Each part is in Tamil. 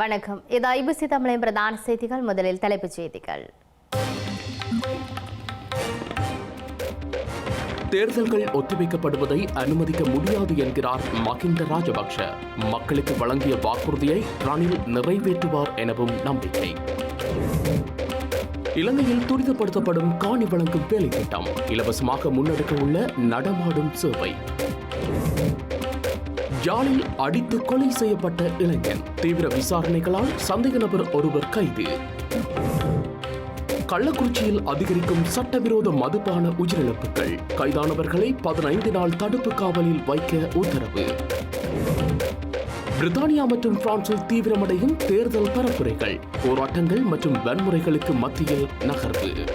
வணக்கம். இது ஐபிசி தமிழின் பிரதான செய்திகள். முதலில் தலைப்புச் செய்திகள். தேர்தல்கள் ஒத்திவைக்கப்படுவதை அனுமதிக்க முடியாது என்கிறார் மகிந்த ராஜபக்ஷ. மக்களுக்கு வழங்கிய வாக்குறுதியை ரணில் நிறைவேற்றுவார் எனவும் நம்பிக்கை. இலங்கையில் துரிதப்படுத்தப்படும் காணி வழங்கும் வேலை திட்டம் இலவசமாக முன்னெடுக்க உள்ள நடமாடும் சேவை. யாழில் அடித்து கொலை செய்யப்பட்ட இளைஞன். தீவிர விசாரணைகளால் சந்தேக நபர் ஒருவர் கைது. கள்ளக்குறிச்சியில் அதிகரிக்கும் சட்டவிரோத மதுபான உயிரிழப்புகள். கைதானவர்களை பதினைந்து நாள் தடுப்பு காவலில் வைக்க உத்தரவு. பிரித்தானியா மற்றும் பிரான்சில் தீவிரமடையும் தேர்தல் பரப்புரைகள். போராட்டங்கள் மற்றும் வன்முறைகளுக்கு மத்தியில் நகர்வு.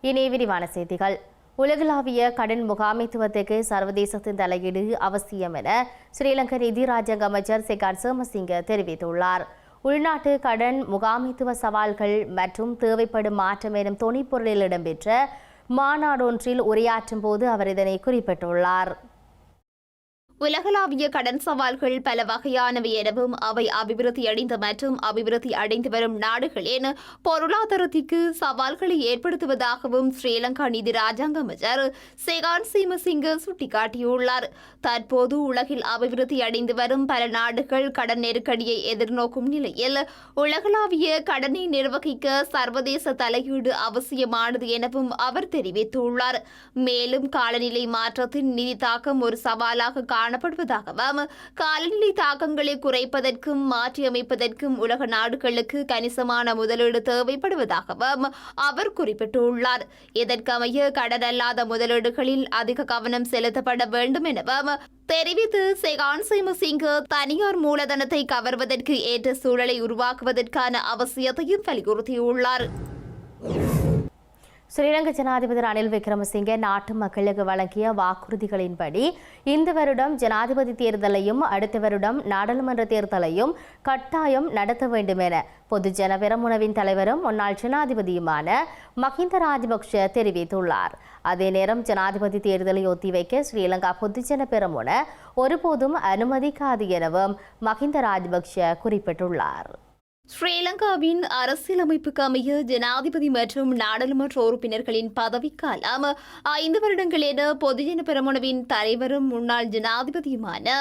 இனி விரிவான செய்திகள். உலகளாவிய கடன் முகாமைத்துவத்துக்கு சர்வதேசத்தின் தலையீடு அவசியம் என ஸ்ரீலங்கா நிதி ராஜாங்க அமைச்சர் செகான் சேமசிங்க தெரிவித்துள்ளார். உள்நாட்டு கடன் முகாமைத்துவ சவால்கள் மற்றும் தேவைப்படும் மாற்றம் எனும் துணைப்பொருளில் இடம்பெற்ற மாநாடொன்றில் உரையாற்றும் போது அவர் இதனை குறிப்பிட்டுள்ளார். உலகளாவிய கடன் சவால்கள் பல வகையானவை எனவும் அவை அபிவிருத்தி அடைந்த மற்றும் அபிவிருத்தி அடைந்து வரும் நாடுகளின் பொருளாதாரத்திற்கு சவால்களை ஏற்படுத்துவதாகவும் ஸ்ரீலங்கா நிதி ராஜாங்க அமைச்சர் செகான் சீமசிங்க சுட்டிக்காட்டியுள்ளார். தற்போது உலகில் அபிவிருத்தி அடைந்து வரும் பல நாடுகள் கடன் நெருக்கடியை எதிர்நோக்கும் நிலையில் உலகளாவிய கடனை நிர்வகிக்க சர்வதேச தலையீடு அவசியமானது எனவும் அவர் தெரிவித்துள்ளார். மேலும் காலநிலை மாற்றத்தின் நிதி தாக்கம் ஒரு சவாலாக காணப்படுவதாகவும். காலநிலை தாக்கங்களை குறைப்பதற்கும் மாற்றியமைப்பதற்கும் உலக நாடுகளுக்கு கணிசமான முதலீடு தேவைப்படுவதாகவும் அவர் குறிப்பிட்டுள்ளார். இதற்கமைய கடன் அல்லாத முதலீடுகளில் அதிக கவனம் செலுத்தப்பட வேண்டும் எனவும் தெரிவித்து செகான் சிங்க தனியார் மூலதனத்தை கவர்வதற்கு ஏற்ற சூழலை உருவாக்குவதற்கான அவசியத்தையும் வலியுறுத்தியுள்ளார். ஸ்ரீலங்கா ஜனாதிபதி ரணில் விக்ரமசிங்கே நாட்டு மக்களுக்கு வழங்கிய வாக்குறுதிகளின்படி இந்த வருடம் ஜனாதிபதி தேர்தலையும் அடுத்த வருடம் நாடாளுமன்ற தேர்தலையும் கட்டாயம் நடத்த வேண்டும் என பொதுஜன பெரமுனவின் தலைவரும் முன்னாள் ஜனாதிபதியுமான மஹிந்த ராஜபக்ஷ தெரிவித்துள்ளார். அதே நேரம் ஜனாதிபதி தேர்தலை ஒத்திவைக்க ஸ்ரீலங்கா பொதுஜன பெரமுன ஒருபோதும் அனுமதிக்காது எனவும் மஹிந்த ராஜபக்ஷ குறிப்பிட்டுள்ளார். ஸ்ரீலங்காவின் அரசியலமைப்புக்கு அமைய ஜனாதிபதி மற்றும் நாடாளுமன்ற உறுப்பினர்களின் பதவிக்காலம் ஐந்து வருடங்கள் என பொதுஜன பெருமனவின் தலைவரும் முன்னாள் ஜனாதிபதியுமான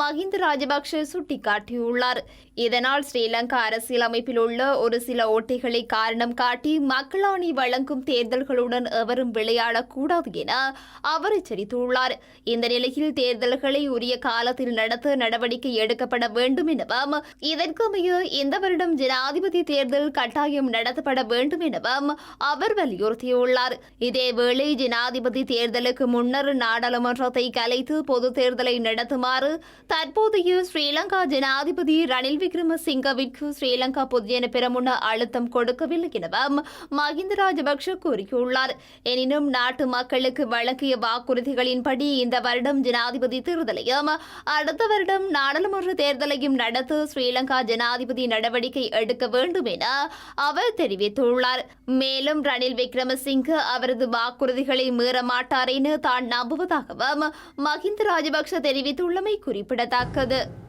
மஹிந்த ராஜபக்ஷ சுட்டிக்காட்டியுள்ளார். இதனால் ஸ்ரீலங்கா அரசியலமைப்பில் உள்ள ஒரு சில ஓட்டைகளை காரணம் காட்டி மக்களாணி வழங்கும் தேர்தல்களுடன் எவரும் விளையாடக்கூடாது என அவர் எச்சரித்துள்ளார். இந்த நிலையில் தேர்தல்களை உரிய காலத்தில் நடத்த நடவடிக்கை எடுக்கப்பட வேண்டும் எனவும் இதற்கமைய இந்த வருடம் ஜனாதிபதி தேர்தல் கட்டாயம் நடத்தப்பட வேண்டும் எனவும் அவர் வலியுறுத்தியுள்ளார். இதேவேளை ஜனாதிபதி தேர்தலுக்கு முன்னர் நாடாளுமன்றத்தை கலைத்து பொது தேர்தலை நடத்துமாறு தற்போதைய ஸ்ரீலங்கா ஜனாதிபதி ரணில் விக்ரமசிங்கவிற்கு ஸ்ரீலங்கா பொதுஜன பெரமுன அழுத்தம் கொடுக்கவில்லை எனவும் மஹிந்த ராஜபக்ஷ கூறியுள்ளார். எனினும் நாட்டு மக்களுக்கு வழங்கிய வாக்குறுதிகளின்படி இந்த வருடம் ஜனாதிபதி தேர்தலையும் அடுத்த வருடம் நாடாளுமன்ற தேர்தலையும் நடத்த ஸ்ரீலங்கா ஜனாதிபதி நடவடிக்கை எடுக்க வேண்டும் என அவர் தெரிவித்துள்ளார். மேலும் ரணில் விக்ரமசிங்க அவரது வாக்குறுதிகளை மீற மாட்டார் என தான் நம்புவதாகவும் மஹிந்த ராஜபக்ஷ தெரிவித்துள்ளமை குறிப்பிடத்தக்கது.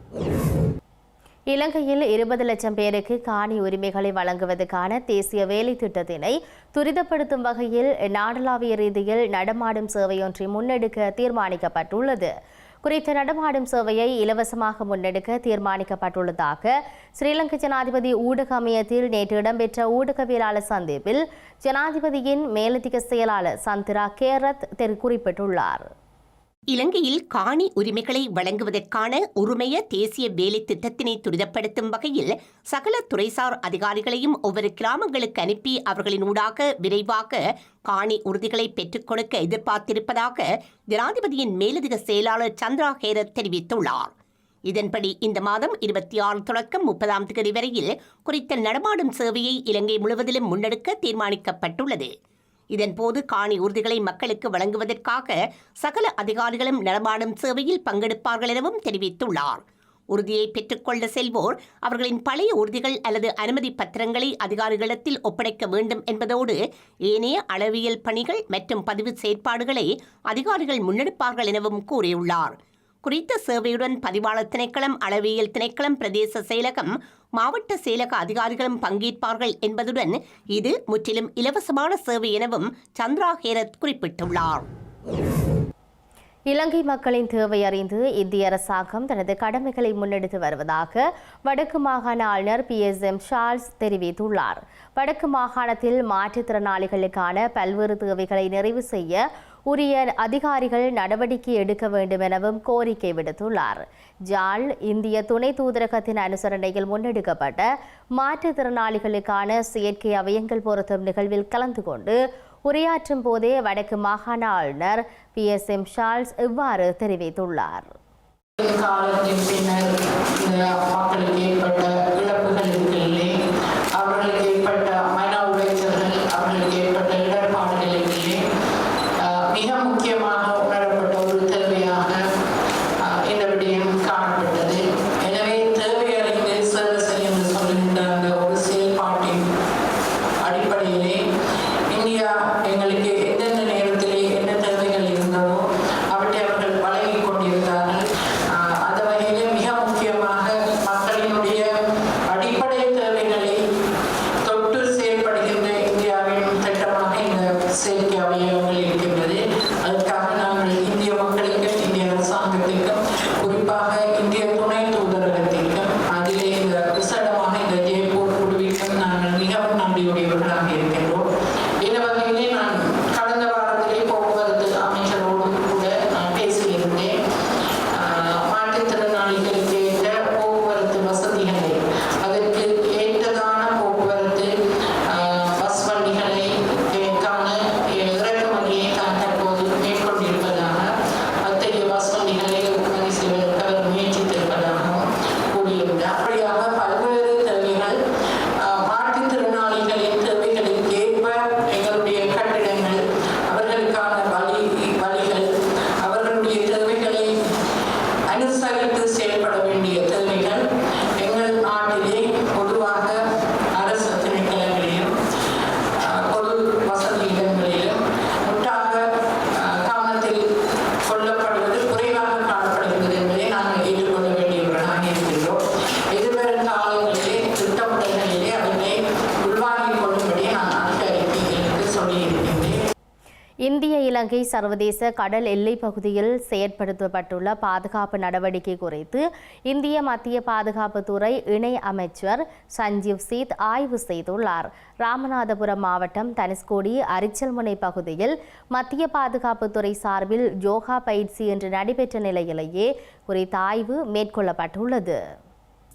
இலங்கையில் இருபது லட்சம் பேருக்கு காணி உரிமைகளை வழங்குவதற்கான தேசிய வேலை திட்டத்தினை துரிதப்படுத்தும் வகையில் நாடளாவிய ரீதியில் நடமாடும் சேவையொன்றை முன்னெடுக்க தீர்மானிக்கப்பட்டுள்ளது. குறித்த நடமாடும் சேவையை இலவசமாக முன்னெடுக்க தீர்மானிக்கப்பட்டுள்ளதாக ஸ்ரீலங்கா ஜனாதிபதி ஊடக அமையத்தில் நேற்று இடம்பெற்ற ஊடகவியலாளர் சந்திப்பில் ஜனாதிபதியின் மேலதிக செயலாளர் சந்திரா கேரத் குறிப்பிட்டுள்ளார். இலங்கையில் காணி உரிமைகளை வழங்குவதற்கான உரிமைய தேசிய வேலை திட்டத்தினை துரிதப்படுத்தும் வகையில் சகல துறைசார் அதிகாரிகளையும் ஒவ்வொரு கிராமங்களுக்கு அனுப்பி அவர்களின் ஊடாக விரைவாக காணி உறுதிகளை பெற்றுக் கொடுக்க எதிர்பார்த்திருப்பதாக ஜனாதிபதியின் மேலதிக செயலாளர் சந்திரா ஹேரத் தெரிவித்துள்ளார். இதன்படி இந்த மாதம் இருபத்தி ஆறு தொடக்கம் முப்பதாம் தேதி வரையில் குறித்த நடமாடும் சேவையை இலங்கை முழுவதிலும் முன்னெடுக்க தீர்மானிக்கப்பட்டுள்ளது. இதன்போது காணி உறுதிகளை மக்களுக்கு வழங்குவதற்காக சகல அதிகாரிகளும் நடமாடும் சேவையில் பங்கெடுப்பார்கள் எனவும் தெரிவித்துள்ளார். உறுதியை பெற்றுக்கொள்ள செல்வோர் அவர்களின் பழைய உறுதிகள் அல்லது அனுமதி பத்திரங்களை அதிகாரிகளிடத்தில் ஒப்படைக்க வேண்டும் என்பதோடு ஏனைய அளவியல் பணிகள் மற்றும் பதிவு செயற்பாடுகளை அதிகாரிகள் முன்னெடுப்பார்கள் எனவும் கூறியுள்ளார். குறித்த சேவையுடன் பதிவாளர் திணைக்களம் அளவியல் திணைக்களம் பிரதேச செயலகம் மாவட்ட செயலக அதிகாரிகளும் பங்கேற்பார்கள் என்பதுடன் இது முற்றிலும் இலவசமான சேவை எனவும் சந்திரா ஹேரத் குறிப்பிட்டுள்ளார். இலங்கை மக்களின் தேவை அறிந்து இந்திய அரசாங்கம் தனது கடமைகளை முன்னெடுத்து வருவதாக வடக்கு மாகாண ஆளுநர் பி. எஸ். எம். ஷார்ல்ஸ் தெரிவித்துள்ளார். வடக்கு மாகாணத்தில் மாற்றுத்திறனாளிகளுக்கான பல்வேறு தேவைகளை நிறைவு செய்ய உரிய அதிகாரிகள் நடவடிக்கை எடுக்க வேண்டும் எனவும் கோரிக்கை விடுத்துள்ளார். ஜால் இந்திய துணை தூதரகத்தின் அனுசரணையில் முன்னெடுக்கப்பட்ட மாற்றுத்திறனாளிகளுக்கான செயற்கை அவயங்கள் பொருத்தும் நிகழ்வில் கலந்து கொண்டு உரையாற்றும் போதே வடக்கு மாகாண ஆளுநர் பி. எஸ். எம். ஷால்ஸ் இவ்வாறு தெரிவித்துள்ளார். காலத்தின் பின்னர் மக்களுக்கு ஏற்பட்ட இழப்புகள் அவர்களுக்கு ஏற்பட்ட மன உளைச்சல்கள் அவர்களுக்கு ஏற்பட்ட இடர்பாடுகள் மிக முக்கியமாக உணரப்பட்ட ஒரு தேவையாக ஆஹ் இந்த விடயம் காணப்பட்டது எனவே தேவை அறிந்து சேவை செய் என்று சொல்கின்ற அந்த ஒரு செயல்பாட்டின் அடிப்படையிலே இந்தியா எங்களுக்கு எந்தெந்த நேரத்திலே என்ன தேவைகள் இருந்ததோ அவற்றை அவர்கள் வழங்கிக் கொண்டிருந்தார்கள் ஆஹ் அந்த வகையிலே மிக முக்கியமாக மக்களினுடைய அடிப்படை தேவைகளை தொட்டு செயல்படுகின்ற இந்தியாவின் திட்டமாக இந்த செயற்கை அவயவங்கள் இருக்கின்றது அதற்காக நாங்கள் இந்திய மக்களுக்கு இந்திய அரசாங்கத்திற்கும் குறிப்பாக இந்திய துணை தூதரகத்திற்கும் இந்திய இலங்கை சர்வதேச கடல் எல்லைப் பகுதியில் செயற்படுத்தப்பட்டுள்ள பாதுகாப்பு நடவடிக்கை குறித்து இந்திய மத்திய பாதுகாப்புத்துறை இணை அமைச்சர் சஞ்சீவ் சீத் ஆய்வு செய்துள்ளார். ராமநாதபுரம் மாவட்டம் தனுஷ்கோடி அரிச்சல்முனை பகுதியில் மத்திய பாதுகாப்புத்துறை சார்பில் யோகா பயிற்சி இன்று நடைபெற்ற நிலையிலேயே குறித்த ஆய்வு மேற்கொள்ளப்பட்டுள்ளது.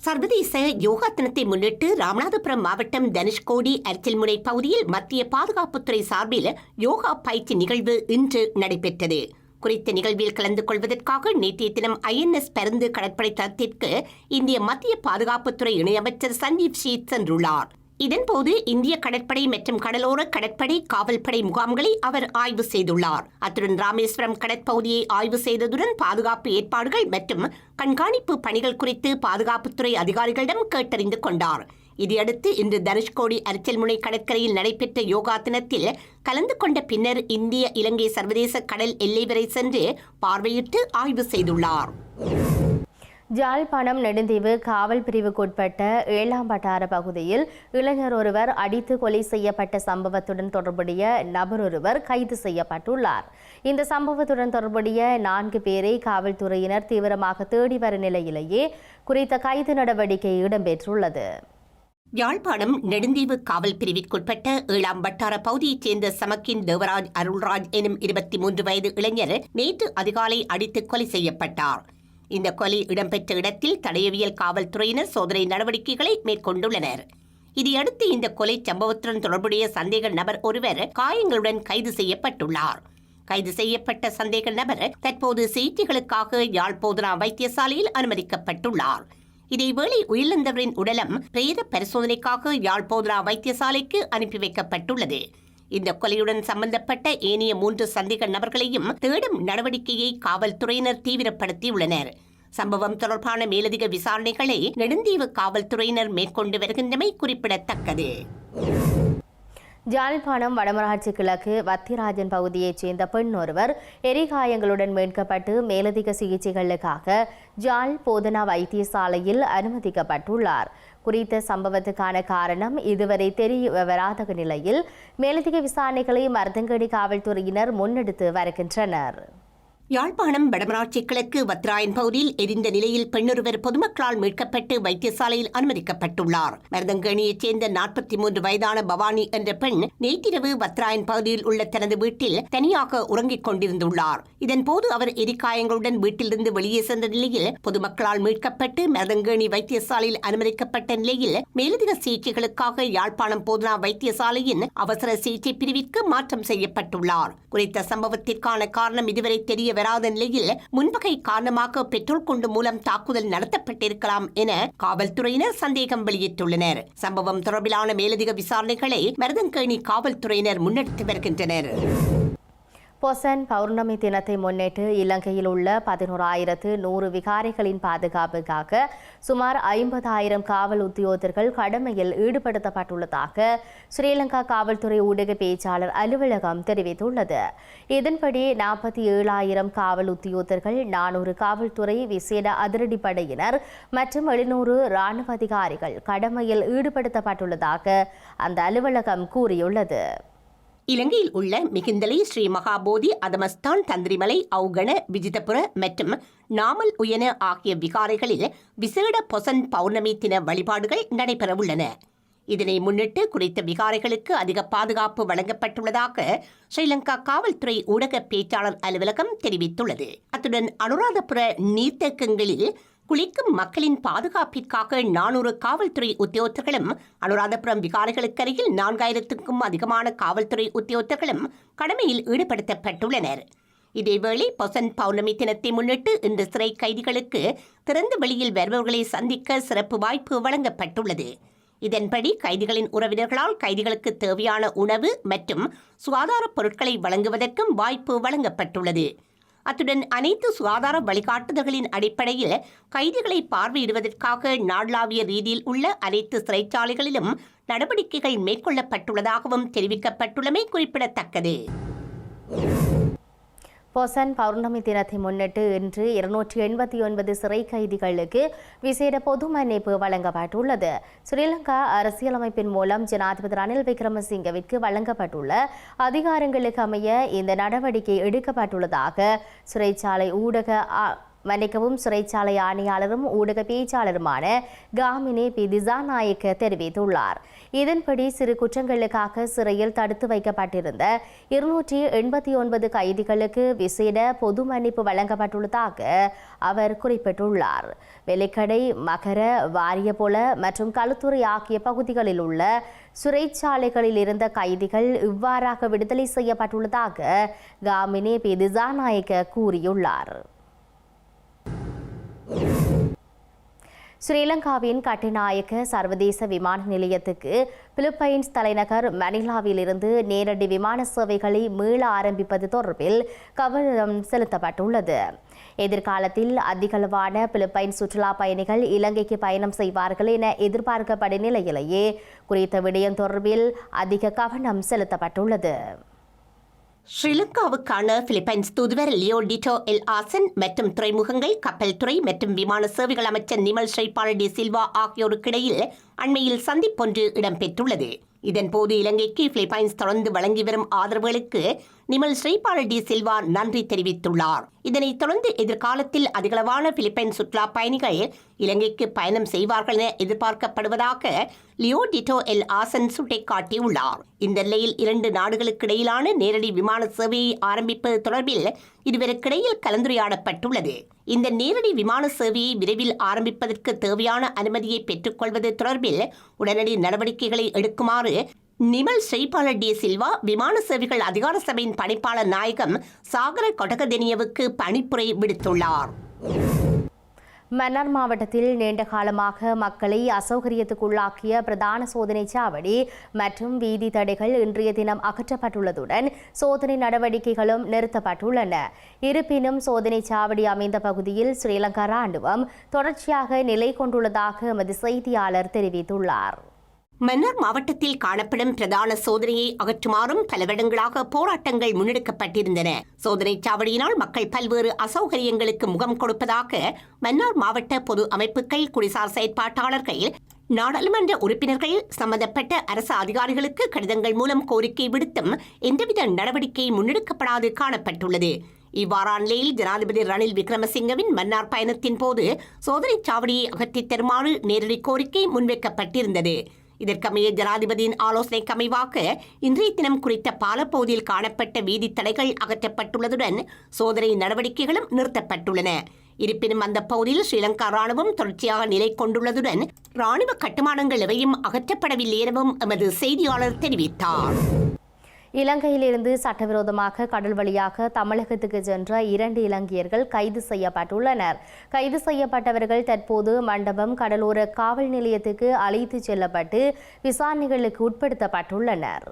சர்வதேச யோகா தினத்தை முன்னிட்டு ராமநாதபுரம் மாவட்டம் தனுஷ்கோடி அரிச்சல்முனை பகுதியில் மத்திய பாதுகாப்புத்துறை சார்பில் யோகா பயிற்சி நிகழ்வு இன்று நடைபெற்றது. குறித்த நிகழ்வில் கலந்து கொள்வதற்காக நேற்றைய தினம் ஐஎன்எஸ் பருந்து கடற்படை தளத்திற்கு இந்திய மத்திய பாதுகாப்புத்துறை இணையமைச்சர் சஞ்சீவ் ஷீத் சென்றுள்ளார். இதன்போது இந்திய கடற்படை மற்றும் கடலோர கடற்படை காவல்படை முகாம்களை அவர் ஆய்வு செய்துள்ளார். அத்துடன் ராமேஸ்வரம் கடற்பகுதியை ஆய்வு செய்ததுடன் பாதுகாப்பு ஏற்பாடுகள் மற்றும் கண்காணிப்பு பணிகள் குறித்து பாதுகாப்புத்துறை அதிகாரிகளிடம் கேட்டறிந்து கொண்டார். இதையடுத்து இன்று தனுஷ்கோடி அரிச்சல்முனை கடற்கரையில் நடைபெற்ற யோகா தினத்தில் கலந்து கொண்ட பின்னர் இந்திய இலங்கை சர்வதேச கடல் எல்லை வரை சென்று பார்வையிட்டு ஆய்வு செய்துள்ளார். ஜாழ்ப்பாணம் நெடுந்தீவு காவல் பிரிவுக்குட்பட்ட ஏழாம் பட்டார பகுதியில் இளைஞர் ஒருவர் அடித்து கொலை செய்யப்பட்ட சம்பவத்துடன் தொடர்புடைய நபர் ஒருவர் கைது செய்யப்பட்டுள்ளார். இந்த சம்பவத்துடன் தொடர்புடைய நான்கு பேரை காவல்துறையினர் தீவிரமாக தேடி வரும் நிலையிலேயே குறித்த கைது நடவடிக்கை இடம்பெற்றுள்ளது. யாழ்ப்பாணம் நெடுந்தீவு காவல் பிரிவிற்குட்பட்ட ஏழாம் வட்டார பகுதியைச் சேர்ந்த சமக்கின் தேவராஜ் அருள்ராஜ் எனும் இருபத்தி மூன்று வயது இளைஞர் நேற்று அதிகாலை அடித்து கொலை செய்யப்பட்டார். இந்த கொலை இடம்பெற்ற இடத்தில் தடயவியல் காவல்துறையினர் சோதனை நடவடிக்கைகளை மேற்கொண்டுள்ளனர். இதையடுத்து இந்த கொலை சம்பவத்துடன் தொடர்புடைய சந்தேக நபர் ஒருவர் காயங்களுடன் கைது செய்யப்பட்டுள்ளார். கைது செய்யப்பட்ட சந்தேக நபர் தற்போது சிகிச்சைகளுக்காக யாழ் போதனா வைத்தியசாலையில் அனுமதிக்கப்பட்டுள்ளார். இதேவேளை உயிரிழந்தவரின் உடலம் பிரேத பரிசோதனைக்காக யாழ் போதனா வைத்தியசாலைக்கு அனுப்பி வைக்கப்பட்டுள்ளது. இந்த கொலையுடன் சம்பந்தப்பட்ட ஏனைய மூன்று சந்தேக நபர்களையும் தேடும் நடவடிக்கையை காவல்துறையினர் தீவிரப்படுத்தியுள்ளனர். சம்பவம் தொடர்பான மேலதிக விசாரணைகளை நெடுந்தீவு காவல்துறையினர் மேற்கொண்டு வருகின்றமை குறிப்பிடத்தக்கது. ஜாழ்ப்பாணம் வடமராட்சி கிழக்கு வத்திராஜன் பகுதியைச் சேர்ந்த பெண் ஒருவர் எரிகாயங்களுடன் மீட்கப்பட்டு மேலதிக சிகிச்சைகளுக்காக ஜாழ் போதனா வைத்தியசாலையில் அனுமதிக்கப்பட்டுள்ளார். குறித்த சம்பவத்துக்கான காரணம் இதுவரை தெரிய வராத நிலையில் மேலதிக விசாரணைகளை மருதங்கடி காவல்துறையினர் முன்னெடுத்து வருகின்றனர். யாழ்ப்பாணம் வடமராட்சி கிழக்கு வத்ராயன் பகுதியில் எரிந்த நிலையில் பெண்ணொருவர் பொதுமக்களால் மீட்கப்பட்டு வைத்தியசாலையில் அனுமதிக்கப்பட்டுள்ளார். மருதங்கணியைச் சேர்ந்த நாற்பத்தி மூன்று வயதான பவானி என்ற பெண் நேற்றிரவு வத்ராயன் பகுதியில் உள்ள தனது வீட்டில் தனியாக உறங்கிக் கொண்டிருந்துள்ளார். இதன்போது அவர் எரிக்காயங்களுடன் வீட்டிலிருந்து வெளியே சென்ற நிலையில் பொதுமக்களால் மீட்கப்பட்டு மருதங்கேணி வைத்தியசாலையில் அனுமதிக்கப்பட்ட நிலையில் மேலதிக சிகிச்சைகளுக்காக யாழ்ப்பாணம் போதனா வைத்தியசாலையின் அவசர சிகிச்சை பிரிவிற்கு மாற்றம் செய்யப்பட்டுள்ளார். குறித்த சம்பவத்திற்கான காரணம் இதுவரை தெரிய வராத நிலையில் முன்பகை காரணமாக பெட்ரோல் குண்டு மூலம் தாக்குதல் நடத்தப்பட்டிருக்கலாம் என காவல்துறையினர் சந்தேகம் வெளியிட்டுள்ளனர். சம்பவம் தொடர்பிலான மேலதிக விசாரணைகளை மருதங்கேணி காவல்துறையினர் முன்னெடுத்து வருகின்றனர். பொசன் பௌர்ணமி தினத்தை முன்னிட்டு இலங்கையில் உள்ள பதினோராயிரத்து நூறு விகாரைகளின் பாதுகாப்புக்காக சுமார் ஐம்பதாயிரம் காவல் உத்தியோகர்கள் கடமையில் ஈடுபடுத்தப்பட்டுள்ளதாக ஸ்ரீலங்கா காவல்துறை ஊடக பேச்சாளர் அலுவலகம் தெரிவித்துள்ளது. இதன்படி நாற்பத்தி ஏழாயிரம் காவல் உத்தியோகர்கள் நானூறு காவல்துறை விசேட அதிரடிப்படையினர் மற்றும் எழுநூறு இராணுவ அதிகாரிகள் கடமையில் ஈடுபடுத்தப்பட்டுள்ளதாக அந்த அலுவலகம் கூறியுள்ளது. இலங்கையில் உள்ள மிகுந்தலை ஸ்ரீ மகாபோதி அதமஸ்தான் தந்திரிமலை அவுகண விஜிதபுர மற்றும் நாமல் உயன ஆகிய விகாரைகளில் விசேட பொசன் பௌர்ணமி தின வழிபாடுகள் நடைபெறவுள்ளன. இதனை முன்னிட்டு குறித்த விகாரைகளுக்கு அதிக பாதுகாப்பு வழங்கப்பட்டுள்ளதாக ஸ்ரீலங்கா காவல்துறை ஊடக பேச்சாளர் அலுவலகம் தெரிவித்துள்ளது. அத்துடன் அனுராதபுர நீர்த்தேக்கங்களில் குளிக்கும் மக்களின் பாதுகாப்பிற்காக நானூறு காவல்துறை உத்தியோகத்தர்களும் அனுராதபுரம் விகாரைகளுக்கு அருகில் நான்காயிரத்துக்கும் அதிகமான காவல்துறை உத்தியோகத்தர்களும் கடமையில் ஈடுபடுத்தப்பட்டுள்ளனர். இதேவேளை பொசன் பௌர்ணமி தினத்தை முன்னிட்டு இந்த சிறை கைதிகளுக்கு திறந்த வெளியில் வருபவர்களை சந்திக்க சிறப்பு வாய்ப்பு வழங்கப்பட்டுள்ளது. இதன்படி கைதிகளின் உறவினர்களால் கைதிகளுக்கு தேவையான உணவு மற்றும் சுகாதாரப் பொருட்களை வழங்குவதற்கும் வாய்ப்பு வழங்கப்பட்டுள்ளது. அத்துடன் அனைத்து சுகாதார வழிகாட்டுதல்களின் அடிப்படையில் கைதிகளை பார்வையிடுவதற்காக நாடளாவிய ரீதியில் உள்ள அனைத்து சிறைச்சாலைகளிலும் நடவடிக்கைகள் மேற்கொள்ளப்பட்டுள்ளதாகவும் தெரிவிக்கப்பட்டுள்ளமை குறிப்பிடத்தக்கது. பொசன் பௌர்ணமி தினத்தை முன்னிட்டு இன்று இருநூற்றி எண்பத்தி ஒன்பது சிறை கைதிகளுக்கு விசேட பொது மன்னிப்பு வழங்கப்பட்டுள்ளது. ஸ்ரீலங்கா அரசியலமைப்பின் மூலம் ஜனாதிபதி ரணில் விக்ரமசிங்கவிற்கு வழங்கப்பட்டுள்ள அதிகாரங்களுக்கு அமைய இந்த நடவடிக்கை எடுக்கப்பட்டுள்ளதாக சிறைச்சாலை ஊடக மன்னிக்கவும் சிறைச்சாலை ஆணையாளரும் ஊடக பேச்சாளருமான காமினி பி. திசாநாயக்க தெரிவித்துள்ளார். இதன்படி சிறு குற்றங்களுக்காக சிறையில் தடுத்து வைக்கப்பட்டிருந்த இருநூற்றி எண்பத்தி ஒன்பது கைதிகளுக்கு விசேட பொது மன்னிப்பு வழங்கப்பட்டுள்ளதாக அவர் குறிப்பிட்டுள்ளார். வெலிக்கடை மகர வாரியபொல மற்றும் களுத்துறை ஆகிய பகுதிகளில் உள்ள சிறைச்சாலைகளில் இருந்த கைதிகள் இவ்வாறாக விடுதலை செய்யப்பட்டுள்ளதாக காமினி பி. திசாநாயக்க கூறியுள்ளார். ஸ்ரீலங்காவின் கட்டிநாயக்க சர்வதேச விமான நிலையத்துக்கு பிலிப்பைன்ஸ் தலைநகர் மணிலாவிலிருந்து நேரடி விமான சேவைகளை மீள ஆரம்பிப்பது தொடர்பில் கவனம் செலுத்தப்பட்டுள்ளது. எதிர்காலத்தில் அதிகளவான பிலிப்பைன் சுற்றுலா பயணிகள் இலங்கைக்கு பயணம் செய்வார்கள் என எதிர்பார்க்கப்படும் நிலையிலேயே குறித்த விடயம் தொடர்பில் அதிக கவனம் செலுத்தப்பட்டுள்ளது. ஸ்ரீலங்காவுக்கான பிலிப்பைன்ஸ் தூதுவர் லியோ டிட்டோ எல் ஆசன் மற்றும் துறைமுகங்கள் கப்பல் துறை மற்றும் விமான சேவைகள் அமைச்சர் நிமல் ஸ்ரீபால் டி சில்வா ஆகியோருக்கிடையில் அண்மையில் சந்திப்பொன்று இடம்பெற்றுள்ளது இதன்போது இலங்கைக்கு பிலிப்பைன்ஸ் தொடர்ந்து வழங்கி வரும் ஆதரவுகளுக்கு நிமல் ஸ்ரீபால் டி சில்வா நன்றி தெரிவித்துள்ளார். இதனைத் தொடர்ந்து எதிர்காலத்தில் அதிகளவான பிலிப்பைன் சுற்றுலா பயணிகள் இலங்கைக்கு பயணம் செய்வார்கள் என எதிர்பார்க்கப்படுவதாக லியோ டிட்டோ எல் ஆசன் சுட்டிக்காட்டியுள்ளார். இந்த நிலையில் இரண்டு நாடுகளுக்கு இடையிலான நேரடி விமான சேவையை ஆரம்பிப்பது தொடர்பில் இருவருக்கிடையில் கலந்துரையாடப்பட்டுள்ளது. இந்த நேரடி விமான சேவையை விரைவில் ஆரம்பிப்பதற்கு தேவையான அனுமதியை பெற்றுக்கொள்வது தொடர்பில் உடனடி நடவடிக்கைகளை எடுக்குமாறு நிமல் ஸ்ரீபால டி. சில்வா விமான சேவைகள் அதிகார சபையின் பணிப்பாளர் நாயகம் சாகர கொடகதெனியவுக்கு பணிப்புரை விடுத்துள்ளார். மன்னார் மாவட்டத்தில் நீண்ட காலமாக மக்களை அசௌகரியத்துக்குள்ளாக்கிய பிரதான சோதனை சாவடி மற்றும் வீதி தடைகள் இன்றைய தினம் அகற்றப்பட்டுள்ளதுடன் சோதனை நடவடிக்கைகளும் நிறுத்தப்பட்டுள்ளன. இருப்பினும் சோதனை சாவடி அமைந்த பகுதியில் ஸ்ரீலங்கா ராணுவம் தொடர்ச்சியாக நிலை கொண்டுள்ளதாக எமது செய்தியாளர் தெரிவித்துள்ளார். மன்னார் மாவட்டத்தில் காணப்படும் பிரதான சோதனையை அகற்றுமாறும் பலவிடங்களாக போராட்டங்கள் முன்னெடுக்கப்பட்டிருந்தன. சோதனை சாவடியினால் மக்கள் பல்வேறு அசௌகரியங்களுக்கு முகம் கொடுப்பதாக மன்னார் மாவட்ட பொது அமைப்புகள் குடிசார் செயற்பாட்டாளர்கள் நாடாளுமன்ற உறுப்பினர்கள் சம்பந்தப்பட்ட அரசு அதிகாரிகளுக்கு கடிதங்கள் மூலம் கோரிக்கை விடுத்தும் எந்தவித நடவடிக்கை முன்னெடுக்கப்படாது காணப்பட்டுள்ளது. இவ்வாறான நிலையில் ஜனாதிபதி ரணில் விக்ரமசிங்கவின் மன்னார் பயணத்தின் போது சோதனை சாவடியை அகற்றித் தருமாறு நேரடி கோரிக்கை முன்வைக்கப்பட்டிருந்தது. இதற்கமைய ஜனாதிபதியின் ஆலோசனைக்கு அமைவாக இன்றைய தினம் குறித்த பாலப்பகுதியில் காணப்பட்ட வீதி தடைகள் அகற்றப்பட்டுள்ளதுடன் சோதனை நடவடிக்கைகளும் நிறுத்தப்பட்டுள்ளன. இருப்பினும் அந்த பகுதியில் ஸ்ரீலங்கா ராணுவம் தொடர்ச்சியாக நிலை கொண்டுள்ளதுடன் ராணுவ கட்டுமானங்கள் எவையும் அகற்றப்படவில்லை எனவும் எமது செய்தியாளர் தெரிவித்தார். இலங்கையிலிருந்து சட்டவிரோதமாக கடல் வழியாக தமிழகத்துக்கு சென்ற இரண்டு இலங்கையர்கள் கைது செய்யப்பட்டுள்ளனர். கைது செய்யப்பட்டவர்கள் தற்போது மண்டபம் கடலோர காவல் நிலையத்துக்கு அழைத்துச் செல்லப்பட்டு விசாரணைகளுக்கு உட்படுத்தப்பட்டுள்ளனர்.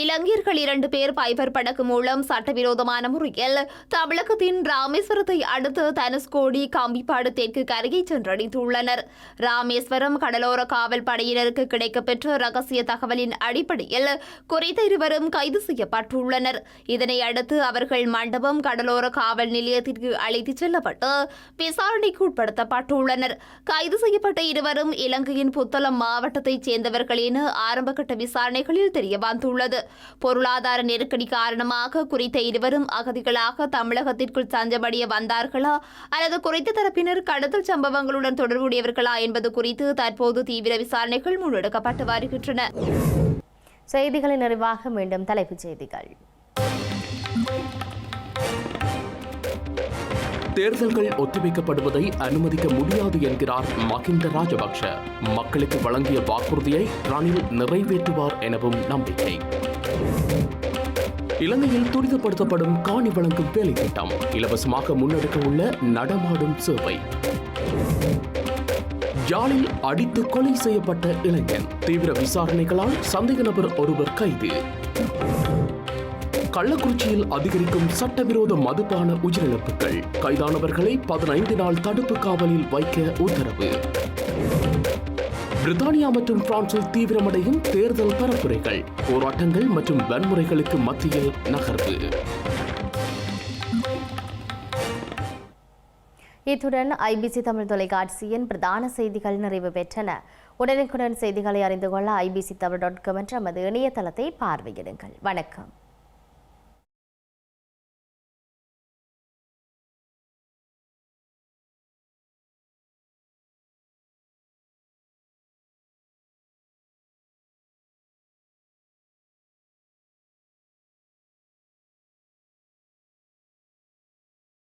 இலங்கையர்கள் இரண்டு பேர் பைபர் படகு மூலம் சட்டவிரோதமான முறையில் தமிழகத்தின் ராமேஸ்வரத்தை அடுத்து தனுஷ்கோடி கம்பிப்பாடு தெற்கு கரையை சென்றடைந்துள்ளனர். ராமேஸ்வரம் கடலோர காவல் படையினருக்கு கிடைக்கப்பெற்ற ரகசிய தகவலின் அடிப்படையில் குறித்த இருவரும் கைது செய்யப்பட்டுள்ளனர். இதனை அடுத்து அவர்கள் மண்டபம் கடலோர காவல் நிலையத்திற்கு அழைத்துச் செல்லப்பட்டு விசாரணைக்கு உட்படுத்தப்பட்டுள்ளனர். கைது செய்யப்பட்ட இருவரும் இலங்கையின் புத்தளம் மாவட்டத்தைச் சேர்ந்தவர்கள் என ஆரம்பகட்ட விசாரணைகளில் தெரியவந்துள்ளது. பொருளாதார நெருக்கடி காரணமாக குறித்த இருவரும் அகதிகளாக தமிழகத்திற்குள் தஞ்சமடைய வந்தார்களா? அல்லது குறித்த தரப்பினர் கடத்தல் சம்பவங்களுடன் தொடர்புடையவர்களா என்பது குறித்து தற்போது தீவிர விசாரணைகள் முன்னெடுக்கப்பட்டு வருகின்றன. செய்திகளின் நிறைவாக மீண்டும் தலைப்புச் செய்திகள். தேர்தல்கள் ஒத்திவைக்கப்படுவதை அனுமதிக்க முடியாது என்கிறார் மகிந்த ராஜபக்ஷ. மக்களுக்கு வழங்கிய வாக்குறுதியை ரணில் நிறைவேற்றுவார் எனவும் நம்பிக்கை. இலங்கையில் துரிதப்படுத்தப்படும் காணி வழங்கும் வேலை திட்டம் இலவசமாக முன்னெடுக்க உள்ள நடமாடும் சேவை. யாழில் அடித்து கொலை செய்யப்பட்ட இளைஞன். தீவிர விசாரணைகளால் சந்தேக நபர் ஒருவர் கைது. கள்ளக்குறிச்சியில் அதிகரிக்கும் சட்டவிரோத மதுபான உயிரிழப்புகள். கைதானவர்களை பதினைந்து நாள் தடுப்பு காவலில் வைக்க உத்தரவு. பிரித்தானியா மற்றும் பிரான்சில் தீவிரமடையும் தேர்தல் பரப்புரைகள் போராட்டங்கள் மற்றும் வன்முறைகளுக்கு மத்தியில் நகர்வு. இத்துடன் ஐபிசி தமிழ் தொலைக்காட்சியின் பிரதான செய்திகள் நிறைவு பெற்றன. உடனுக்குடன் செய்திகளை அறிந்து கொள்ள ஐபிசி தமிழ் டாட் காம் என்ற நமது இணையதளத்தை பார்வையிடுங்கள். வணக்கம்.